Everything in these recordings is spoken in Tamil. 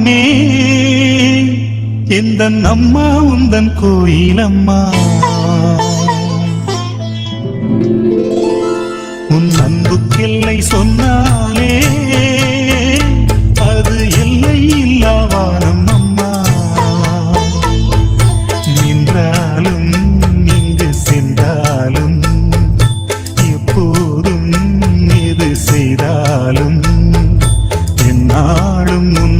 நாமே எந்த அம்மா உந்தன் கோயிலம்மா. உன் அன்புக்கெல்லை சொன்னாலே அது எல்லை இல்லாவானம் அம்மா. நின்றாலும் இங்கு சென்றாலும் எப்போதும் எது செய்தாலும் என்னாலும் உன்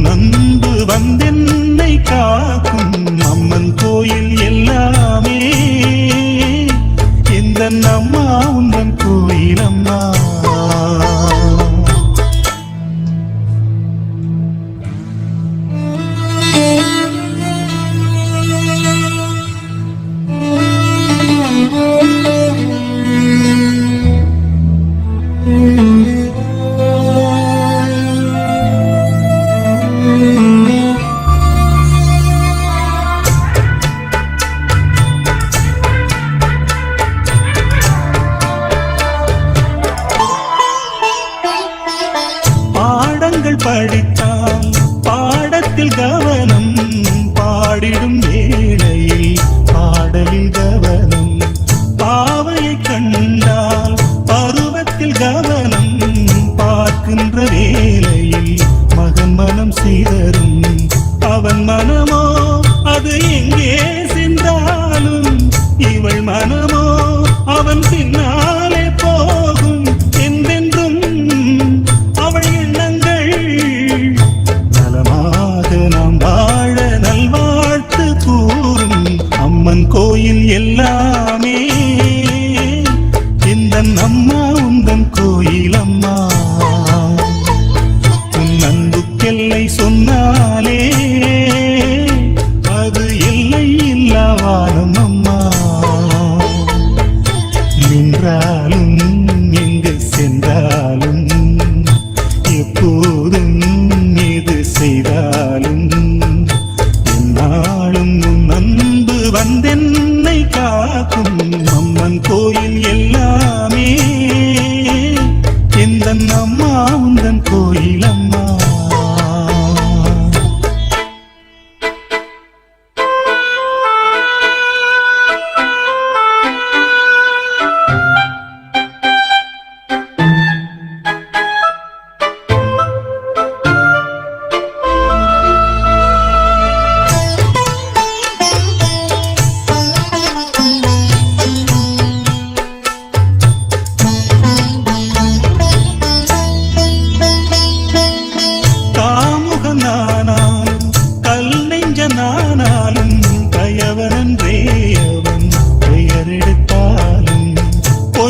காக்கும் அம்மன் கோயில் எல்லாமே இந்த அம்மா உந்தன் கோயில் அம்மா Mm-hmm. அம்மன் கோயில் எல்லாமே. இந்த நம்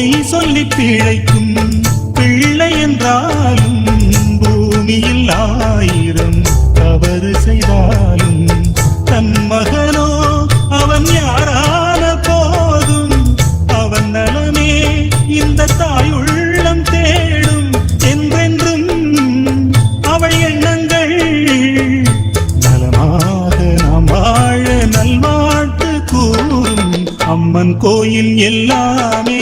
பொய் சொல்லி பிழைக்கும் பிள்ளை என்றாலும் பூமியில் ஆயிரம் தவறு செய்தாலும் தன் மகனோ அவன் யாரான போதும் அவன் நலமே இந்த தாயுள்ளம் தேடும் என்றென்றும் அவள் எண்ணங்கள் நலமாக நாம் வாழ நல்வாழ்த்து கூறும் அம்மன் கோயில் எல்லாமே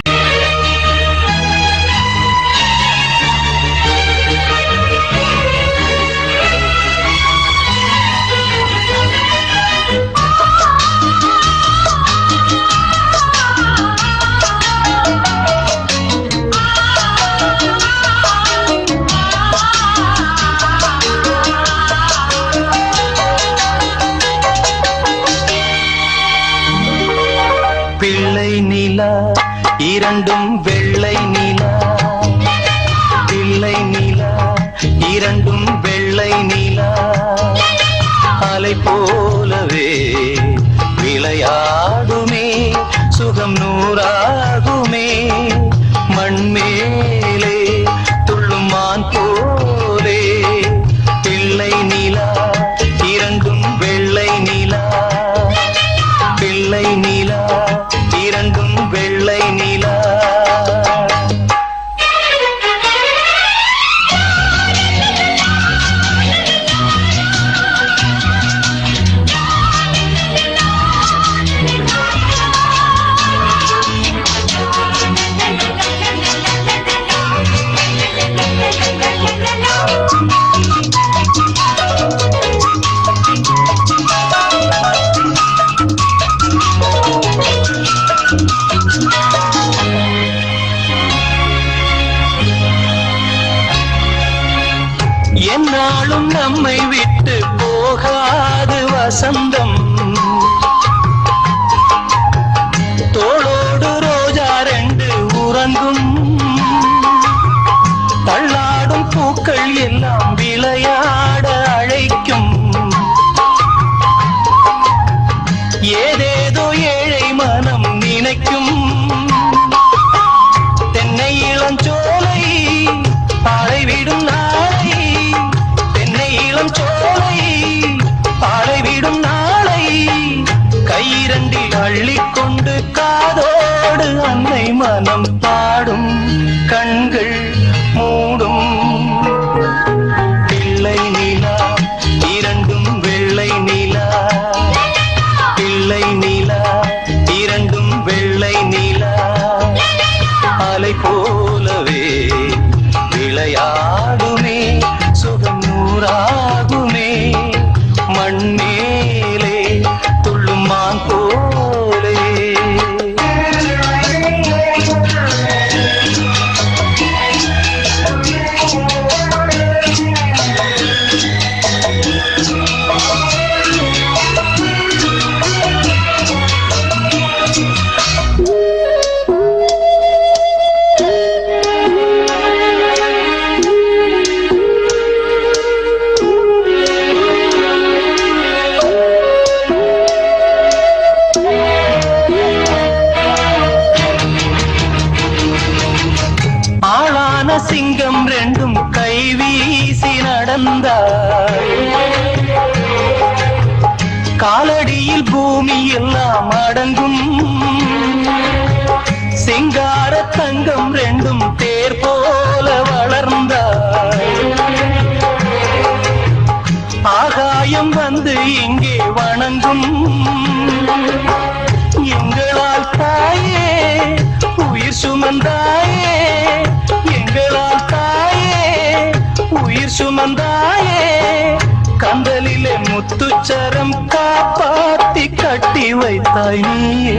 நிலா இரண்டும் வெள்ளை நிலா. பிள்ளை நிலா இரண்டும் வெள்ளை நிலா. அலை போல அள்ளிக்கொண்டு காதோடு அன்னை மனம் பாடும் கண்கள் சிங்கார தங்கம் ரெண்டும் தேர் போல வளர்ந்தாய் ஆகாயம் வந்து இங்கே வணங்கும். எங்களால் தாயே உயிர் சுமந்தாயே. எங்களால் தாயே உயிர் சுமந்தாயே. கந்தலிலே முத்துச்சரம் காப்பாத்தி கட்டி வைத்தாய் நீ